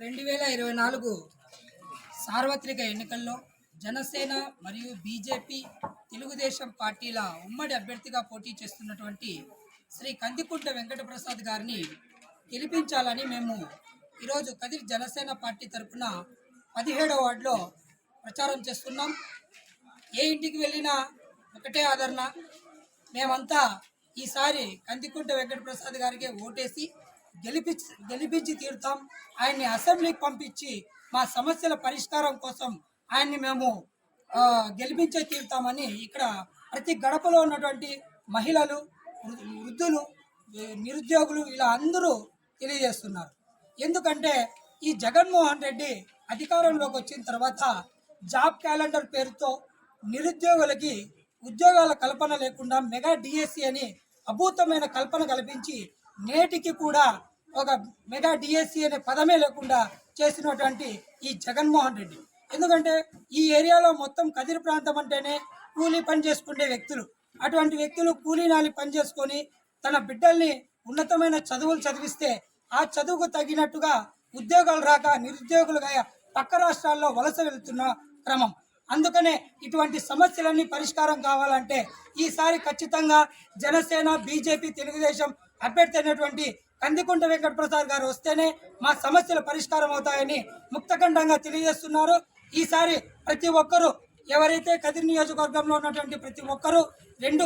రెండు వేల ఇరవై నాలుగు సార్వత్రిక ఎన్నికల్లో జనసేన మరియు బీజేపీ తెలుగుదేశం పార్టీల ఉమ్మడి అభ్యర్థిగా పోటీ చేస్తున్నటువంటి శ్రీ కందికుంట వెంకటప్రసాద్ గారిని గెలిపించాలని మేము ఈరోజు కదిరి జనసేన పార్టీ తరఫున పదిహేడవ వార్డులో ప్రచారం చేస్తున్నాం. ఏ ఇంటికి వెళ్ళినా ఒకటే ఆదరణ. మేమంతా ఈసారి కందికుంట వెంకటప్రసాద్ గారికి ఓటేసి గెలిపి గెలిపించి తీరుతాం. ఆయన్ని అసెంబ్లీకి పంపించి మా సమస్యల పరిష్కారం కోసం ఆయన్ని మేము గెలిపించే తీరుతామని ఇక్కడ ప్రతి గడపలో ఉన్నటువంటి మహిళలు వృద్ధులు నిరుద్యోగులు ఇలా అందరూ తెలియజేస్తున్నారు. ఎందుకంటే ఈ జగన్మోహన్ రెడ్డి అధికారంలోకి వచ్చిన తర్వాత జాబ్ క్యాలెండర్ పేరుతో నిరుద్యోగులకి ఉద్యోగాల కల్పన లేకుండా మెగా డిఎస్సి అని అభూతమైన కల్పన కల్పించి నేటికి కూడా ఒక మెగా డిఎస్సి అనే పదమే లేకుండా చేసినటువంటి ఈ జగన్మోహన్ రెడ్డి. ఎందుకంటే ఈ ఏరియాలో మొత్తం కదిరి ప్రాంతం అంటేనే కూలీ పని చేసుకునే వ్యక్తులు. అటువంటి వ్యక్తులు కూలీ నాలి పని చేసుకొని తన బిడ్డల్ని ఉన్నతమైన చదువులు చదివిస్తే ఆ చదువుకు తగినట్టుగా ఉద్యోగాలు రాక నిరుద్యోగులుగా పక్క రాష్ట్రాల్లో వలస వెళ్తున్న క్రమం. అందుకనే ఇటువంటి సమస్యలన్నీ పరిష్కారం కావాలంటే ఈసారి ఖచ్చితంగా జనసేన బీజేపీ తెలుగుదేశం అభ్యర్థి అయినటువంటి కందికుంట వెంకట ప్రసాద్ గారు వస్తేనే మా సమస్యలు పరిష్కారం అవుతాయని ముక్తఖండంగా తెలియజేస్తున్నారు. ఈసారి ప్రతి ఒక్కరూ ఎవరైతే కదిరి నియోజకవర్గంలో ఉన్నటువంటి ప్రతి ఒక్కరూ రెండు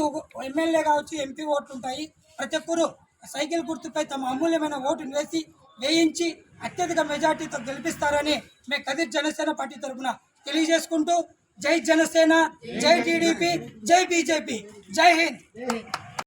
ఎమ్మెల్యే కావచ్చు ఎంపీ ఓట్లు ఉంటాయి. ప్రతి ఒక్కరూ సైకిల్ గుర్తుపై తమ అమూల్యమైన ఓటును వేసి వేయించి అత్యధిక మెజార్టీతో గెలిపిస్తారని మేము కదిరి జనసేన పార్టీ తరఫున తెలియజేసుకుంటూ జై జనసేన జై టీడీపీ జై బీజేపీ జై హింద్